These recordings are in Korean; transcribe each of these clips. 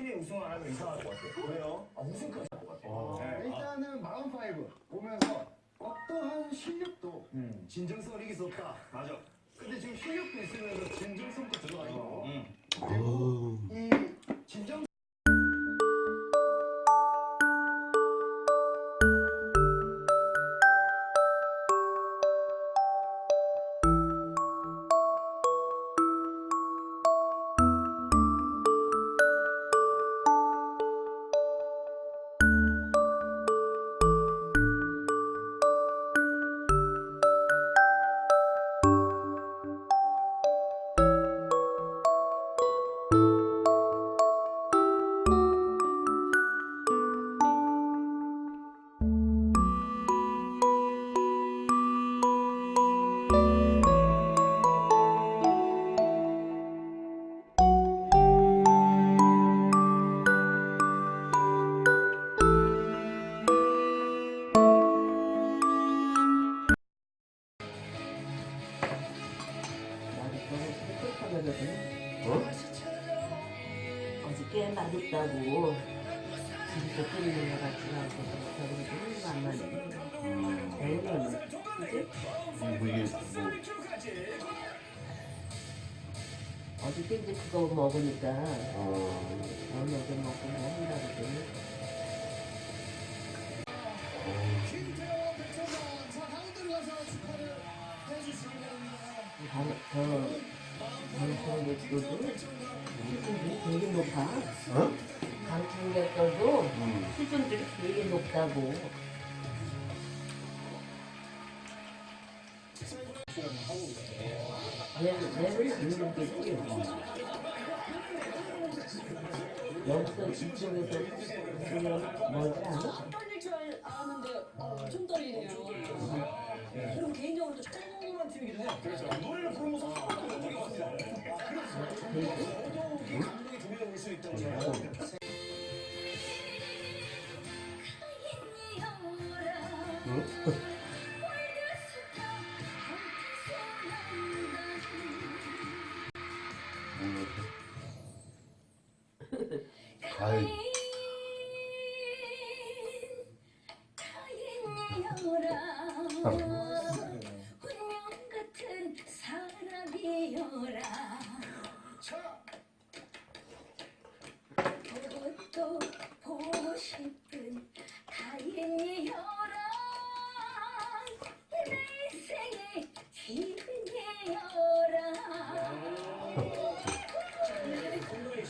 팀이 우승 안 하면 이상할 것 같아요. 왜요? 아, 우승까지 할 것 같아요. 네. 일단은 마음 파이브 보면서 어떠한 실력도 음. 진정성을 이길 수 없다. 맞아. 근데 지금 실력도 있으면서 끓이는 거 같지 않고 저기서 안 나네. 내일은 그지? 뭐 이게 뭐 어저께 이제 그거 먹으니까 어, 저녁에 먹고 뭐 한다 그러더니 방- 저 방청객들도 수준이 되게 높아. 어? 방청객들도 음. 수준들이 되게 높다고. 내, 내는 안 느끼지. 여기서 이쪽에서 그냥 멀지 않아? 떨릴 줄 알- 아는데 엄청 떨리네요. 그럼 개인적으로 좀 궁금한 팀이기도 해요. 그래서 노래를 부르면서 하나도 적이 없습니다. 그래서 저도 이 감동이 동일해 볼수 있다고 생각합니다.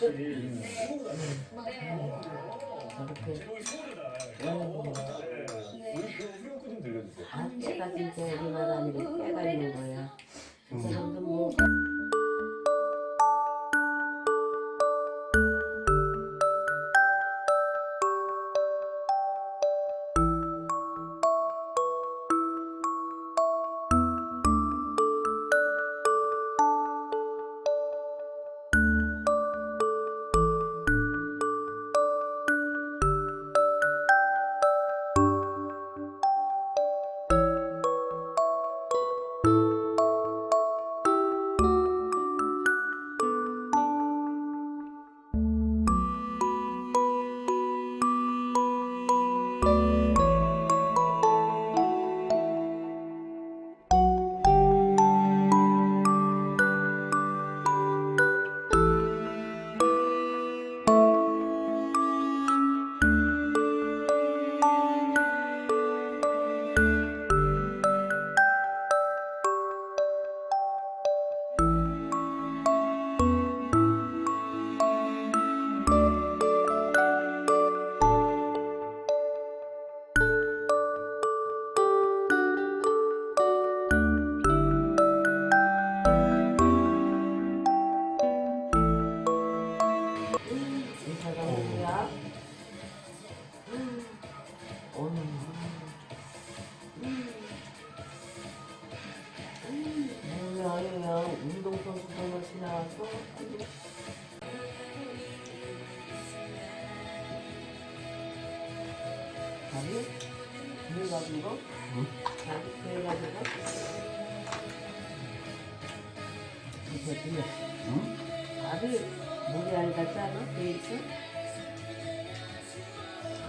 소리다. 네.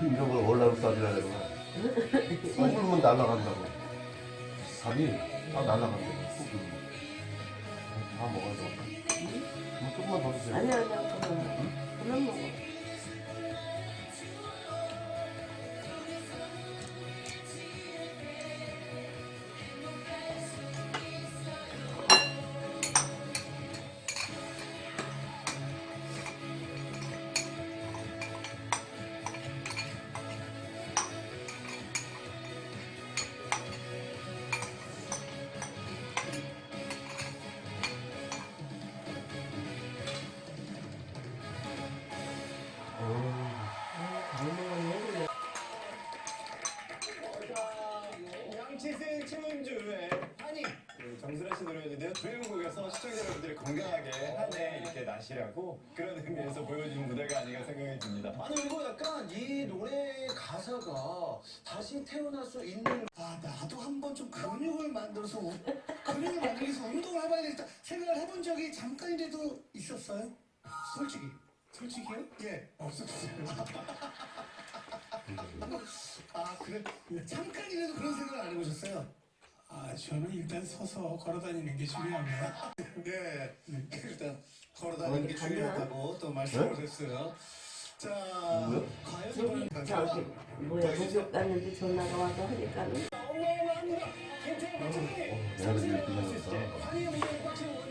이런 걸 그러는 거야. 푹 끓으면 날아간다고. 밥이 다 날아간대. 푹 끓으면. 다 먹어야 돼. 뭐 조금만 더 주세요. 아니 아니야 그럼 그럼 먹어. 건강하게 한 해 이렇게 나시라고 그런 의미에서 보여준 무대가 아닌가 생각이 듭니다. 아니 그리고 약간 이 노래 가사가 다시 태어날 수 있는 아 나도 한번 좀 근육을 만들어서 운- 근육을 만들기 위해서 운동을 해봐야 되겠다 생각을 해본 적이 잠깐이라도 있었어요? 솔직히 솔직히요? 예 없었어요 아 그래 잠깐이라도 그런 생각을 안 해보셨어요? 아, 저는 일단 서서 걸어 다니는 게 중요합니다. 네 일단 걸어다니는 게? 중요하다고 또 말씀을 했어요 자? 과연 저기 저기 뭐야 목욕 갔는데 전화가 와서 하니까는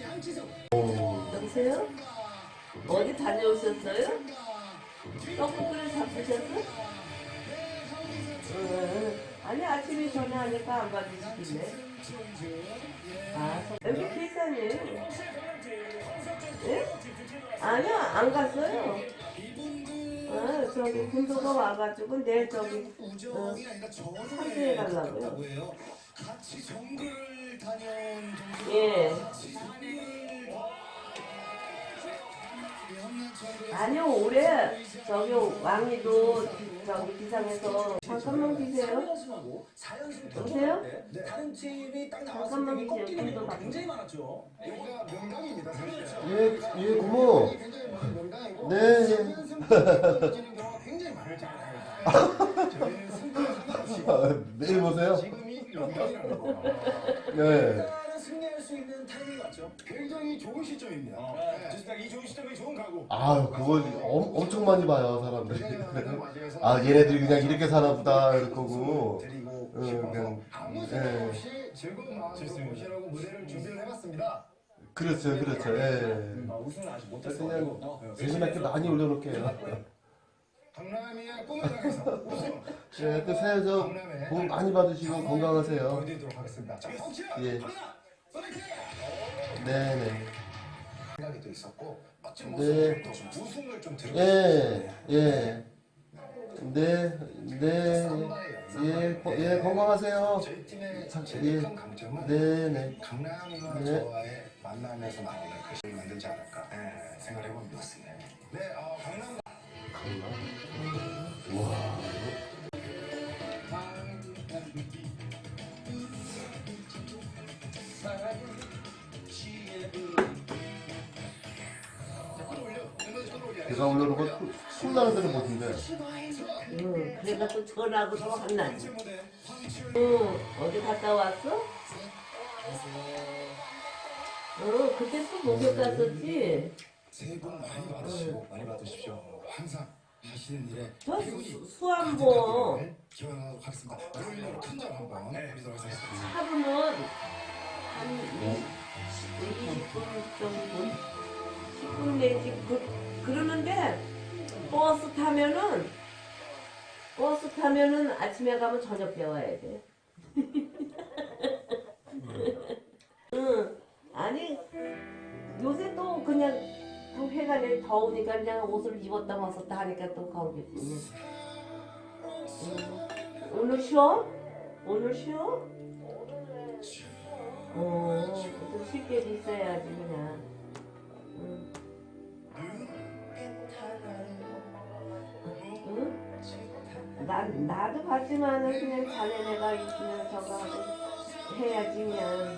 양치생 오. 여보세요? 어디 다녀오셨어요? 떡국을 잡수셨어? 응. 아니 아침에 전화하니까 안 받으시길래 아 서- 여기 계산이에요 예? 아니요 안 갔어요 어, 저기 군도가 와가지고 내일 저기 우정이 아니라 참여해 전에 달라고요. 가깝다고 해요 같이 정글을 다녀온 정도 예 같이 정글을 예, 아니요 올해 저기 왕이도 저기 기상에서 잠깐만 기세요 여보세요? 때 다른 팀이 딱 나왔을 때. 꺾이는 경우가 가세요. 굉장히 많았죠. 여기가 명당입니다 사실 예, 예, 고모. 명당이고 네. 경우가 굉장히 많을 저희는 승부를 상관없이 아, 매일 보세요? 지금이 명당이라는 거 네. 승리할 수 있는 타이밍이 맞죠. 굉장히 좋은 시점입니다 네. 좋습니다. 이 좋은 시점이 좋은 가구. 아유, 그걸 엄, 엄청 많이 봐요, 사람들이. 맞이해서 아, 얘네들이 그냥 이렇게 사나 보다, 이럴 거고. 드리고 응, 싶어서 그냥, 아무 예. 생각 없이 즐거운 마음으로 좋습니다. 보시라고 무대를 준비를 해봤습니다 그렇죠, 그렇죠, 예. 아, 우승을 아직 못했어. 그냥 어, 재미나게 많이 올려놓을게요. 강남이의 꿈을 향해서 우승 예, 또 새해 저, 복 많이 받으시고 건강하세요. 보여드리도록 하겠습니다 자 혹시 예. 강남! 네네. 생각이 또 있었고 멋진 네. 모습으로 또 우승을 좀 들고 예, 예. 네, 네. 예, 거- 예, 건강하세요. 저희 팀의 참, 제일 예. 큰 강점은 네 네. 강남이와 네. 저와의 만남에서 나오는 글씨를 만들지 않을까 네, 생각을 해봅니다. 네, 어, 강남 우와. 내가 올려놓고 술- 술 나는 데는 못인데. 응 그래갖고 전화하고 또 한나지 응 어디 갔다 왔어? 응 그때 또 목욕 갔었지 새해 복 많이 받으시고 많이 받으십시오. 항상 하시는 일에 저 수- 가득하기를 기원하도록 하겠습니다. 오늘로 큰절 한번 드리도록 하겠습니다. 하루는 한 20분 정도 10분 내지 그, 그러는데 버스 타면은 버스 타면은 아침에 가면 저녁 배워야 돼. 응 아니 요새 또 그냥 또 해가 내 더우니까 그냥 옷을 입었다 벗었다 하니까 또 거기 응. 오늘 쉬어? 오늘 쉬어? 어, 좀 쉽게 있어야지 그냥. 응. 응? 난 나도 봤지만은 그냥 자네네가 있으면 저거 하고 해야지 그냥.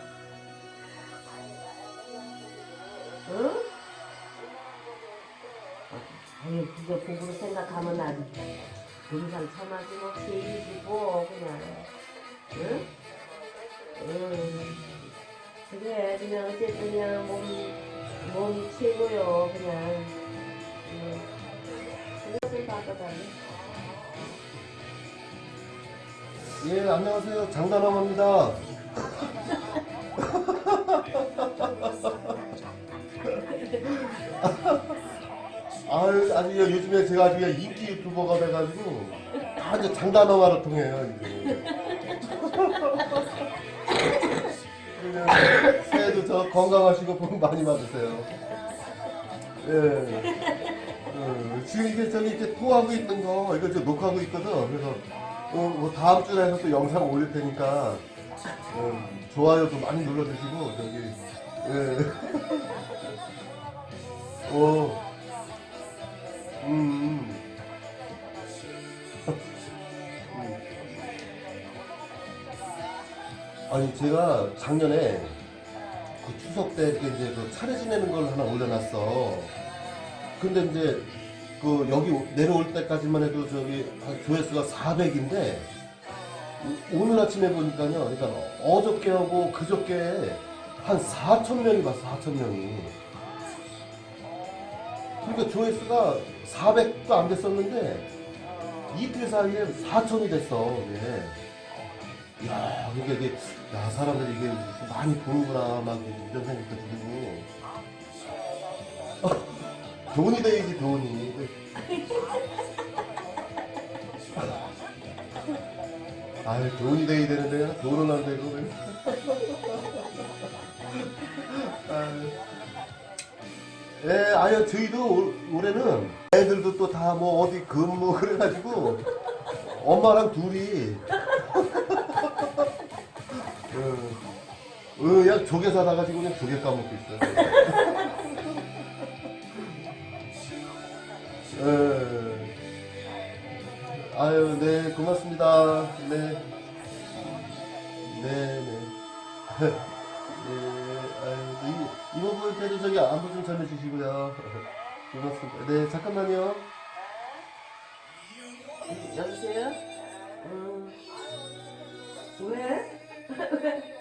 응? 아유 그거 복으로 생각하면 아주 금상 천하지 제일이고 그냥 응? 응. 그래 그냥 어쨌든 그냥 몸 몸이 최고요 그냥 응. 그것을 받아다니 예, 안녕하세요. 장단함입니다. 아유, 아주 요- 요즘에 제가 아주 그냥 인기 유튜버가 돼가지고 다 이제 장단어마로 통해요, 이제. 그러면 새해도 저 건강하시고 복 많이 받으세요. 예. 어, 지금 이게 저기 이렇게 토하고 있던 거 이거 지금 녹화하고 있거든. 그래서 어, 뭐 다음 주에 해서 또 영상 올릴 테니까 어, 좋아요도 많이 눌러주시고 저기 예. 어. 음. 음. 음. 아니 제가 작년에 그 추석 때 이제 그 차례 지내는 걸 하나 올려놨어. 근데 이제 그 여기 내려올 때까지만 해도 저기 한 조회수가 400인데 오늘 아침에 보니까요. 그러니까 어저께 하고 그저께 한 4천 명이 봤어. 4천 명이. 그러니까 조회수가 400도 안 됐었는데 이틀 사이에 4천이 됐어. 이게. 야, 그러니까 이게 야 사람들이 이게 많이 보는구나 막 이런 생각도 들고. 돈이 돼야지 돈이. 아유 돈이 돼야 되는데 돈은 안 되고. 아유. 예, 아유 저희도 올- 올해는 애들도 또 다 뭐 어디 근무 그래가지고 엄마랑 둘이 어, 어, 조개 사다 가지고 그냥 조개 까먹고 있어요. 예. 아유, 네, 고맙습니다. 네. 네, 네. 네, 아유, 이, 이모분께도 저기 안부 좀 전해주시고요. 고맙습니다. 네, 잠깐만요. 여보세요? 음. 왜?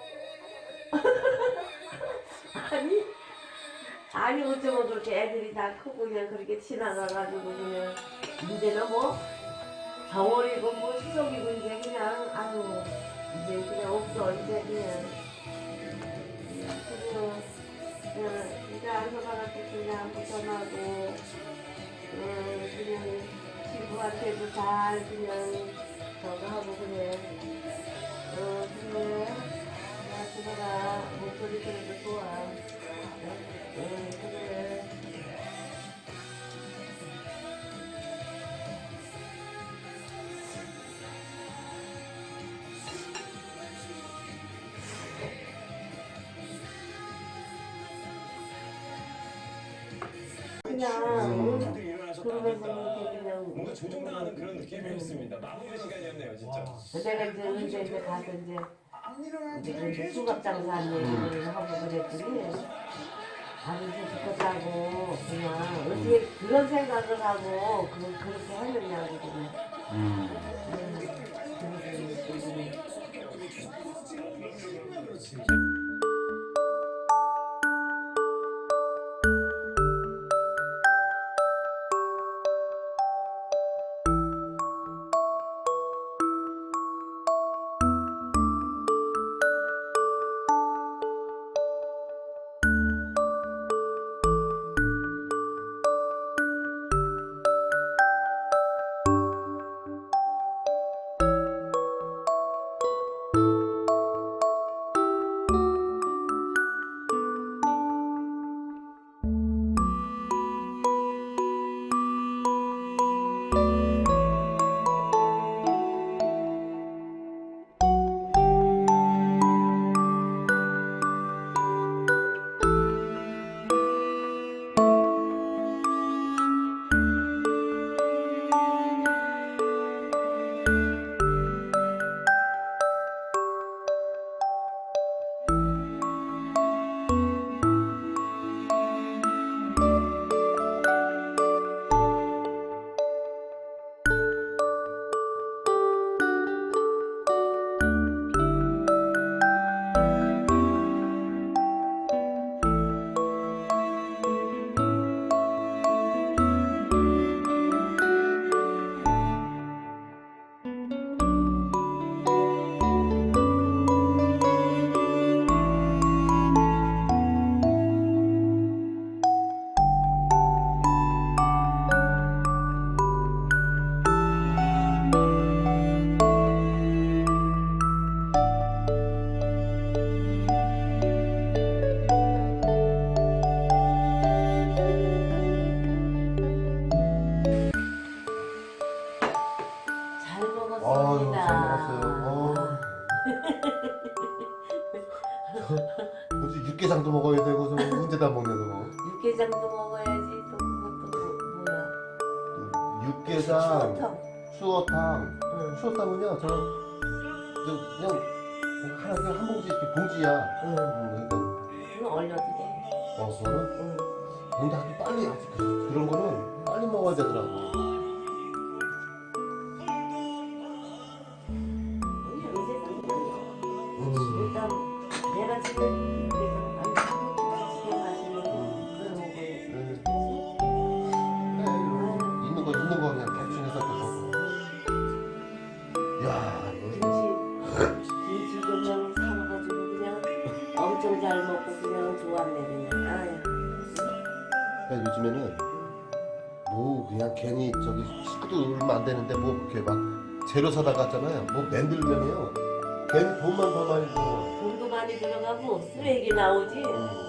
아니 아니 어쩌면 그렇게 애들이 다 크고 그냥 그렇게 지나가가지고 그냥 이제는 뭐 겨울이고 뭐 추석이고 이제 그냥 아유 이제 그냥 없어 이제 그냥. 그래서 그냥 이제 앉아가지고 그냥 벗어나고 음, 그냥 친구한테도 잘 그냥 저거 하고 그래. 어 그래. 야 그거가 목소리 들어도 좋아. 응 그냥 뭔가 조종당하는 그런 느낌이었습니다. 마무리 시간이었네요, 진짜. 내가 이제 언제 이제 가서 이제 수갑 장사하는 얘기를 하고 그랬더니 아주 좋겠다고 그냥 어떻게 그런 생각을 하고 그, 그렇게 하느냐고 그냥. 음. 음, 그리 다 먹냐 너 육개장도 먹어야지. 또 그것도 뭐- 뭐야. 육개장 추어탕. 수어탕. 응. 수어탕은요 저, 저 그냥 하나 그냥 한 봉지 이렇게 봉지야. 응. 음, 그러니까. 그건 얼려도 돼. 어 그거는? 응. 근데 아주 빨리 아주 그, 그런 거는 빨리 먹어야 되더라고 사다 갔잖아요. 뭐 만들면요. 괜히 돈만 더 많이 들어. 돈도 많이 들어가고 쓰레기 나오지 음.